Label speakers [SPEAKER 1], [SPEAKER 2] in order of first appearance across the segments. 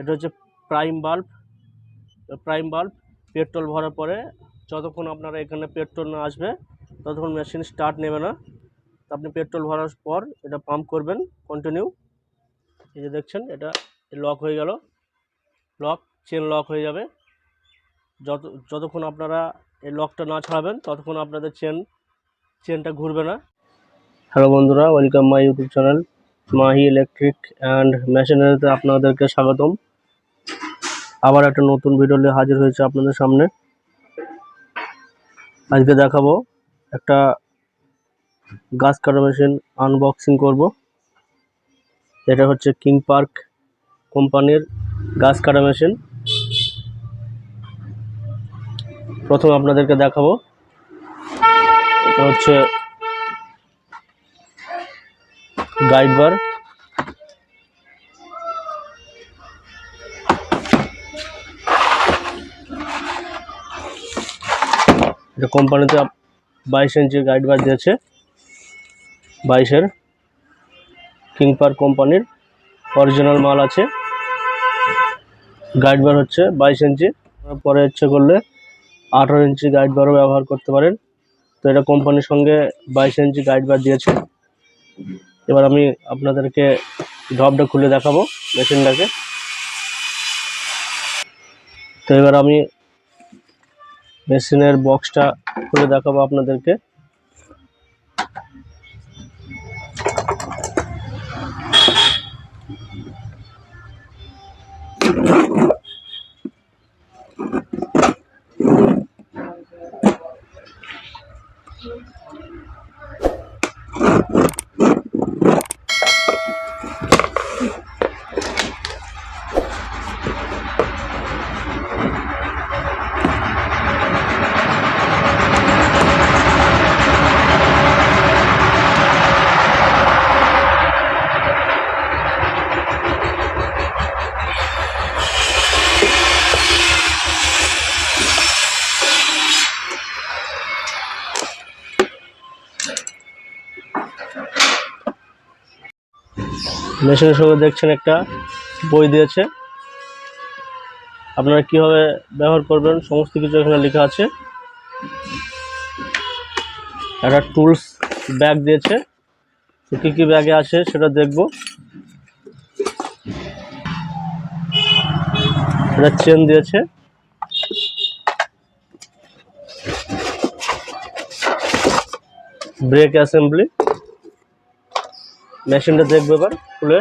[SPEAKER 1] এটা হচ্ছে prime bulb prime bulb petrol ভরার পরে যতক্ষণ আপনারা এখানে পেট্রোল না আসবে, ততক্ষণ মেশিন স্টার্ট নেবে না। আপনি পেট্রোল ভরার পর এটা পাম্প করবেন কন্টিনিউ এই যে দেখছেন, এটা লক হয়ে গেল। লক চেন লক হয়ে যাবে। যত, যতক্ষণ আপনারা এই লকটা না ছাড়াবেন, ততক্ষণ আপনাদের চেন চেনটা ঘুরবে না। হ্যালো বন্ধুরা welcome my YouTube channel Mahi electric and মেশিনারিতে আপনাদেরকে স্বাগতম। আবার একটা নতুন ভিডিও নিয়ে হাজির হয়েছে আপনাদের সামনে। আজকে দেখাবো একটা গাছ কাটা মেশিন আনবক্সিং করব। এটা হচ্ছে কিং পার্ক কোম্পানির গাছ কাটা মেশিন। প্রথম আপনাদেরকে দেখাবো। এটা হচ্ছে গাইড বার এটা কোম্পানিতে বাইশ ইঞ্চি গাইড বার দিয়েছে বাইশের কিং পার্ক কোম্পানির অরিজিনাল মাল আছে। গাইড বার হচ্ছে বাইশ ইঞ্চি। পরে ইচ্ছে করলে আঠারো ইঞ্চি গাইড বারও ব্যবহার করতে পারেন। তো এটা কোম্পানির সঙ্গে বাইশ ইঞ্চি গাইড বার দিয়েছে। এবার আমি আপনাদেরকে ঢপটা খুলে দেখাবো মেশিনটাকে। তো এবার আমি মেশিনের বক্সটা খুলে দেখাবো আপনাদেরকে। মেশিনের সঙ্গে দেখছেন একটা বই দিয়েছে। আপনারা কীভাবে ব্যবহার করবেন, সমস্ত কিছু এখানে লেখা আছে। একটা টুলস ব্যাগ দিয়েছে। তো কী কী ব্যাগে আছে সেটা দেখব। একটা চেন দিয়েছে। Brake assembly. মেশিনটা দেখবে এবার খুলে।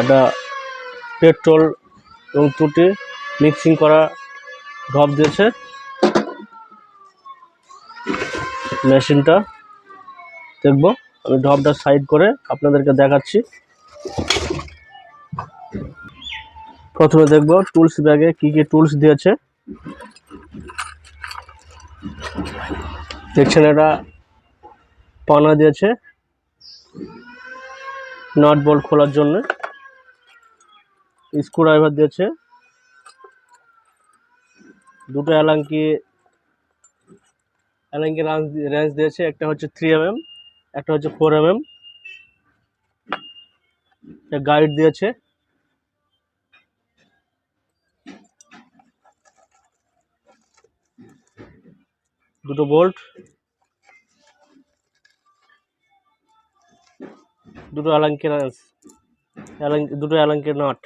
[SPEAKER 1] একটা পেট্রোল এবং তুটি মিক্সিং করা ঢপ দিয়েছে। মেশিনটা দেখব। আমি ঢপটা সাইড করে আপনাদেরকে দেখাচ্ছি। প্রথমে দেখব টুলস ব্যাগে কি কি টুলস দিয়েছে। দেখছেন এটা পানা দিয়েছে। নাট বল্ট খোলার জন্য। স্ক্রু ড্রাইভার দিয়েছে। দুটো অ্যালাঙ্কি অ্যালাঙ্কি রেঞ্জ দিয়েছে। একটা হচ্ছে থ্রি এম এম একটা হচ্ছে ফোর এম এম গাইড দিয়েছে। দুটো বোল্ট দুটো অ্যালাঙ্কের অ্যালাঙ্ক দুটো অ্যালাঙ্কের নাট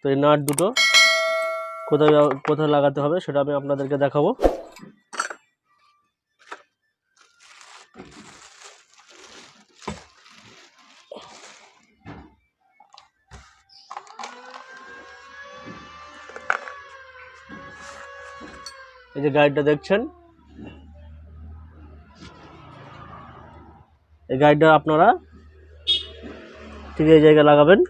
[SPEAKER 1] তো এই নাট দুটো কোথায় কোথায় লাগাতে হবে সেটা আমি আপনাদেরকে দেখাবো। এই যে গাইডটা দেখছেন? এই গাইডটা আপনারা ঠিক এই জায়গায় লাগাবেন।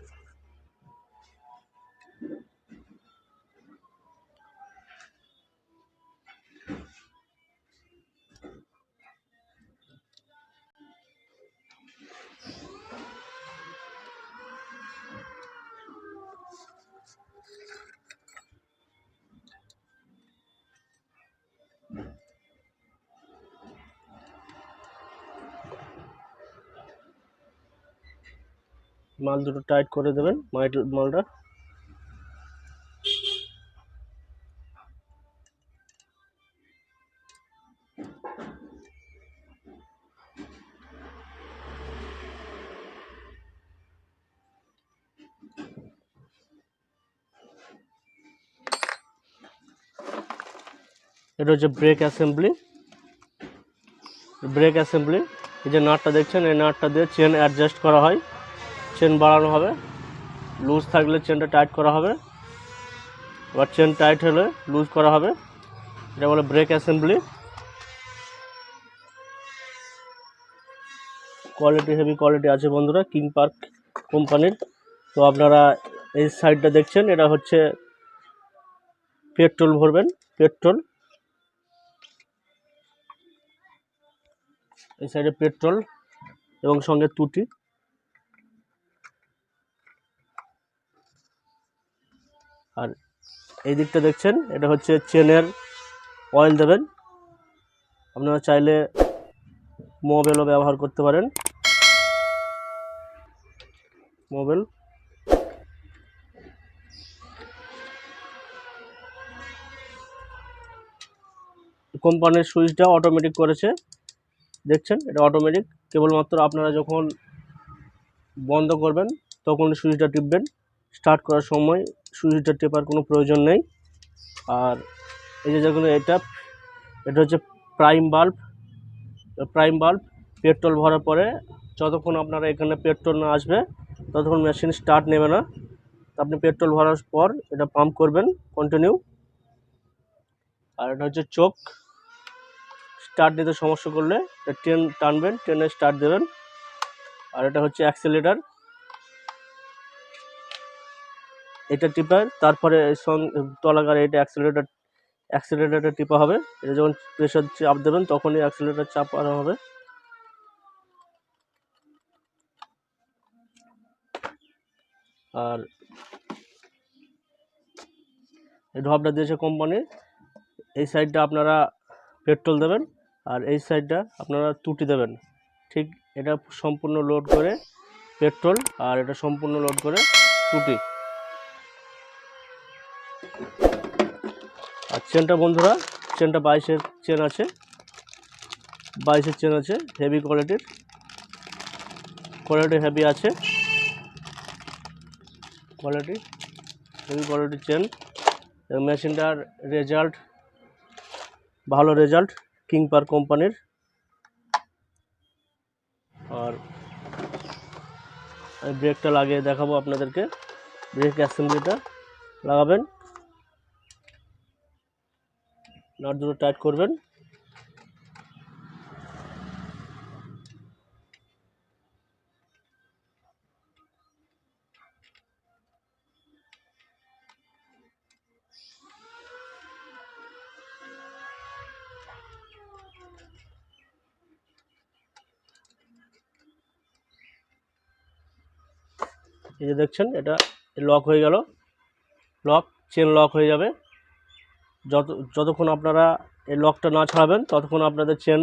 [SPEAKER 1] মাল দুটো টাইট করে দেবেন মালটা। এটা হচ্ছে ব্রেক অ্যাসেম্বলি ব্রেক অ্যাসেম্বলি এই যে নাটটা দেখছেন, এই নাটটা দিয়ে চেন অ্যাডজাস্ট করা হয়। চেন বাড়ানো হবে। লুজ থাকলে চেনটা টাইট করা হবে। এবার চেন টাইট হলে লুজ করা হবে। এটা বলে brake assembly quality heavy quality আছে বন্ধুরা কিং পার্ক কোম্পানির। তো আপনারা এই সাইডটা দেখছেন, এটা হচ্ছে পেট্রোল ভরবেন পেট্রোল এই সাইডে পেট্রোল এবং সঙ্গে তুটি। আর এই দিকটা দেখছেন, এটা হচ্ছে চেনের অয়েল দেবেন। আপনারা চাইলে মোবেলও ব্যবহার করতে পারেন। মোবেল কোম্পানির সুইচটা অটোমেটিক করেছে। দেখছেন, এটা অটোমেটিক কেবলমাত্র আপনারা যখন বন্ধ করবেন, তখন সুইচটা টিপবেন। স্টার্ট করার সময় সুইচটা টেপার কোনো প্রয়োজন নেই। আর এই যে দেখুন, এটা এটা হচ্ছে prime bulb prime bulb petrol ভরার পরে যতক্ষণ আপনারা এখানে পেট্রোল না আসবে, ততক্ষণ মেশিন স্টার্ট নেবে না। আপনি পেট্রোল ভরার পর এটা পাম্প করবেন কন্টিনিউ আর এটা হচ্ছে চোখ স্টার্ট নিতে সমস্যা করলে এটা ট্রেন টানবেন ট্রেনে স্টার্ট দেবেন আর এটা হচ্ছে অ্যাক্সেলেটার এটা টিপার, তারপরে তলাগারে এটা অ্যাক্সেলেটার অ্যাক্সেলেটারটা টিপা হবে। এটা যখন প্রেশার চাপ দেবেন, তখনই অ্যাক্সেলেটার চাপ আনা হবে। আর এই ঢপটা দিয়েছে কোম্পানি এই সাইডটা আপনারা পেট্রোল দেবেন, আর এই সাইডটা আপনারা তুটি দেবেন। ঠিক, এটা সম্পূর্ণ লোড করে পেট্রোল আর এটা সম্পূর্ণ লোড করে তুটি। চেনটা বন্ধুরা, চেনটা বাইশের চেন আছে, বাইশের চেন আছে হেভি কোয়ালিটির কোয়ালিটি হেভি আছে। কোয়ালিটি হেভি কোয়ালিটির চেন। মেশিনটার রেজাল্ট ভালো রেজাল্ট কিং পার কোম্পানির আর ব্রেকটা লাগিয়ে দেখাবো আপনাদেরকে। ব্রেক অ্যাসেম্বলিটা লাগাবেন। নাট দুটো টাইট করবেন। এই যে দেখছেন, এটা লক হয়ে গেল। লক চেন লক হয়ে যাবে। যত, যতক্ষণ আপনারা এই লকটা না ছাড়াবেন, ততক্ষণ আপনাদের চেন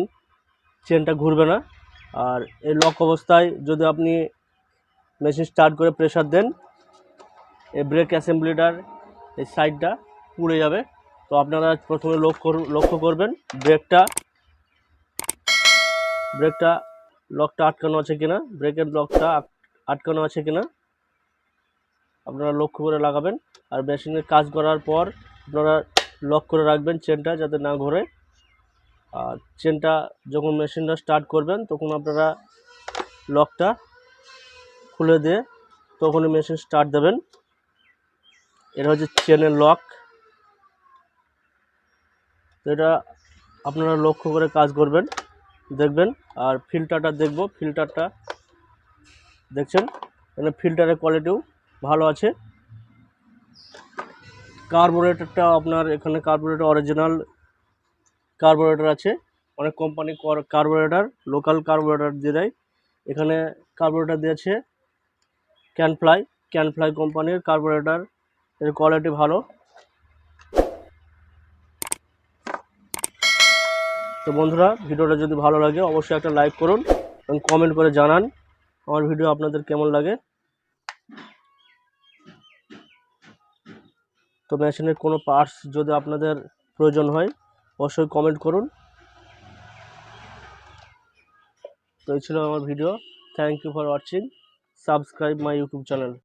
[SPEAKER 1] চেনটা ঘুরবে না। আর এই লক অবস্থায় যদি আপনি মেশিন স্টার্ট করে প্রেশার দেন, এই ব্রেক অ্যাসেম্বলিটার এই সাইডটা পুড়ে যাবে। তো আপনারা প্রথমে লক্ষ্য লক্ষ্য করবেন ব্রেকটা ব্রেকটা লকটা আটকানো আছে কিনা ব্রেকের লকটা আটকানো আছে কিনা, আপনারা লক্ষ্য করে লাগাবেন। আর মেশিনের কাজ করার পর আপনারা লক করে রাখবেন চেনটা যাতে না ঘোরে। আর চেনটা যখন মেশিনটা স্টার্ট করবেন, তখন আপনারা লকটা খুলে দিয়ে তখনই মেশিন স্টার্ট দেবেন। এটা হচ্ছে চেনের লক এটা আপনারা লক্ষ্য করে কাজ করবেন, দেখবেন। আর ফিল্টারটা দেখব ফিল্টারটা দেখছেন? এখানে ফিল্টারের কোয়ালিটিও ভালো আছে। কার্বোরেটরটা আপনার এখানে কার্বোরেটর অরিজিনাল কার্বোরেটর আছে। অনেক কোম্পানি কার্বোরেটর লোকাল কার্বোরেটর দিয়ে দেয়। এখানে কার্বোরেটর দিয়েছে ক্যানফ্লাই ক্যানফ্লাই কোম্পানির কার্বোরেটর। এর কোয়ালিটি ভালো। তো বন্ধুরা, ভিডিওটা যদি ভালো লাগে, অবশ্যই একটা লাইক করুন এবং কমেন্ট করে জানান। আমার ভিডিও আপনাদের কেমন লাগে? তো মেশিনের কোনো পার্টস যদি আপনাদের প্রয়োজন হয়, অবশ্যই কমেন্ট করুন। তো এই ছিল আমার video thank you for watching subscribe my YouTube channel